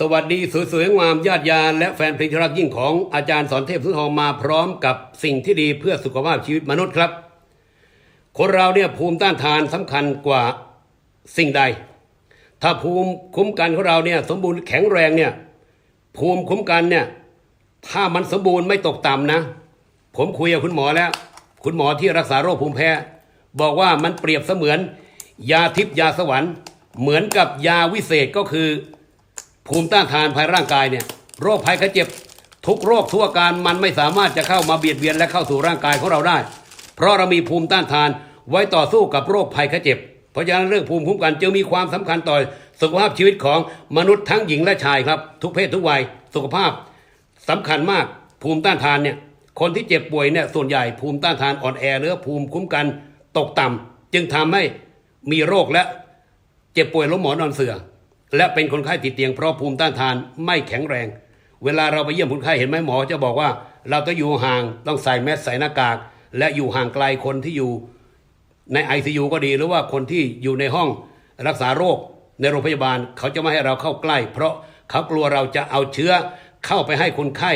สวัสดีสวยๆงามญาติยาและแฟนเพลงที่รักยิ่งของอาจารย์สอนเทพสุนทรมาพร้อมกับสิ่งที่ดีเพื่อสุขภาพชีวิตมนุษย์ครับ คนเราเนี่ยภูมิต้านทานสำคัญกว่าสิ่งใด ถ้าภูมิคุ้มกันของเราเนี่ยสมบูรณ์แข็งแรงเนี่ยภูมิคุ้มกันเนี่ยถ้ามันสมบูรณ์ไม่ตกต่ำนะ ผมคุยกับคุณหมอแล้ว คุณหมอที่รักษาโรคภูมิแพ้ บอกว่ามันเปรียบเสมือน ยาทิพย์ยาสวรรค์ เหมือนกับยาวิเศษก็คือ ภูมิต้านทานภายร่างกายเนี่ยโรคภัยไข้เจ็บ ทุกโรคทุกอาการมันไม่สามารถจะเข้ามาเบียดเบียนและเข้าสู่ร่างกายของเราได้ เพราะเรามีภูมิต้านทานไว้ต่อสู้กับโรคภัยไข้เจ็บ เพราะฉะนั้นเรื่องภูมิคุ้มกันจึงมีความสำคัญต่อสุขภาพชีวิตของมนุษย์ทั้งหญิงและชายครับ ทุกเพศทุกวัยสุขภาพสำคัญมากภูมิต้านทานเนี่ยคนที่เจ็บป่วยเนี่ยส่วนใหญ่ภูมิต้านทานอ่อนแอหรือภูมิคุ้มกันตกต่ำจึงทำให้มีโรคและเจ็บป่วยล้มหมอนอนเสื่อ และเป็นคนไข้ติดเตียงเพราะภูมิต้านทานไม่แข็งแรง เวลาเราไปเยี่ยมคนไข้เห็นไหมหมอจะบอกว่า เราต้องอยู่ห่างต้องใส่แมสใส่หน้ากาก และอยู่ห่างไกลคนที่อยู่ใน ICU ก็ดีหรือว่าคนที่อยู่ในห้องรักษาโรคในโรงพยาบาลเขาจะไม่ให้เราเข้าใกล้ เพราะเขากลัวเราจะเอาเชื้อเข้าไปให้คนไข้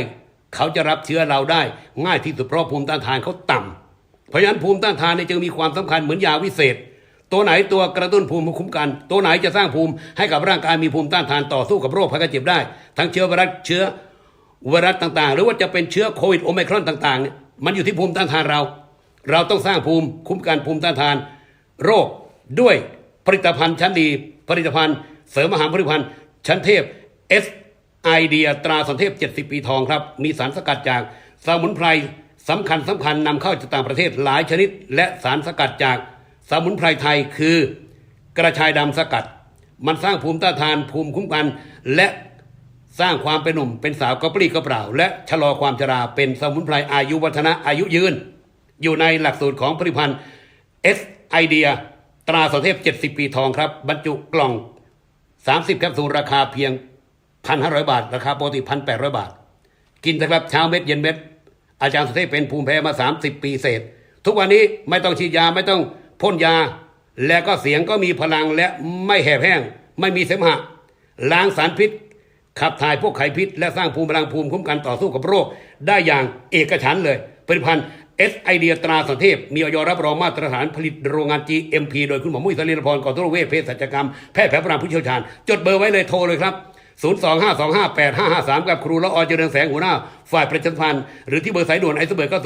เขาจะรับเชื้อเราได้ ง่ายที่สุดเพราะภูมิต้านทานเขาต่ำเพราะฉะนั้นภูมิต้านทานเนี่ยจึงมีความสำคัญเหมือนยาวิเศษ ตัวไหนตัวกระตุ้นภูมิคุ้มกัน ตัวไหนจะสร้างภูมิให้กับร่างกายมีภูมิต้านทานต่อสู้กับโรคภัยไข้เจ็บได้ ทั้งเชื้อไวรัสเชื้อไวรัสต่างๆ หรือว่าจะเป็นเชื้อโควิดโอไมครอนต่างๆเนี่ยมันอยู่ที่ภูมิต้านทานเรา เราต้องสร้างภูมิคุ้มกันภูมิต้านทาน โรคด้วยผลิตภัณฑ์ชั้นดี ผลิตภัณฑ์ เสริมอาหารผลิตภัณฑ์ ชั้นเทพ S ไอเดียตราสันเทพ 70 ปีทองครับ มีสารสกัดจากสมุนไพรสำคัญสำคัญนำเข้าจากต่างประเทศหลายชนิด และสารสกัดจาก สมุนไพรไทยคือกระชายดำสกัด มันสร้างภูมิต้านทานภูมิคุ้มกัน และสร้างความเป็นหนุ่มเป็นสาวกระปรี้กระเปร่า และชะลอความชราเป็นสมุนไพรอายุวัฒนะอายุยืน อยู่ในหลักสูตรของผลิตภัณฑ์ S ไอเดียตราสเทพ 70 ปีทองครับ บรรจุกล่อง 30แคปซูลราคาเพียง 1,500 บาท ราคาปกติ1,800 บาท กินนะครับเช้าเม็ดเย็นเม็ด อาจารย์สเทพเป็นภูมิแพ้มา 30 ปีเศษ ทุกวันนี้ไม่ต้องฉีดยาไม่ต้อง พ่นยา และก็เสียงก็มีพลังและไม่แหบแห้ง ไม่มีเสมหะ ล้างสารพิษ ขับถ่ายพวกไขพิษ และสร้างภูมิพลังภูมิคุ้มกันต่อสู้กับโรค ได้อย่างเอกฉันเลยผลิตภัณฑ์ S ไอเดียตราสันเทพ มีออยรับรองมาตรฐานผลิตโรงงาน GMP โดยคุณหมอมุ้ยสลีนพรกอตุรเวชเภสัชกรรม แพทย์แผนโบราณผู้เชี่ยวชาญ จดเบอร์ไว้เลยโทรเลยครับ 025258553 กับครูละออเจริญแสงหัวหน้า ฝ่ายประชาสัมพันธ์ หรือที่เบอร์สายด่วนไอซ์เบิร์กก็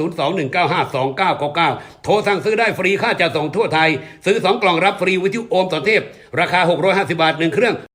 021952999 โทรสั่งซื้อได้ฟรีค่าจัดส่งทั่วไทย ซื้อ 2 กล่องรับฟรีวิทยุโอมต่อเทพ ราคา 650 บาท 1 เครื่อง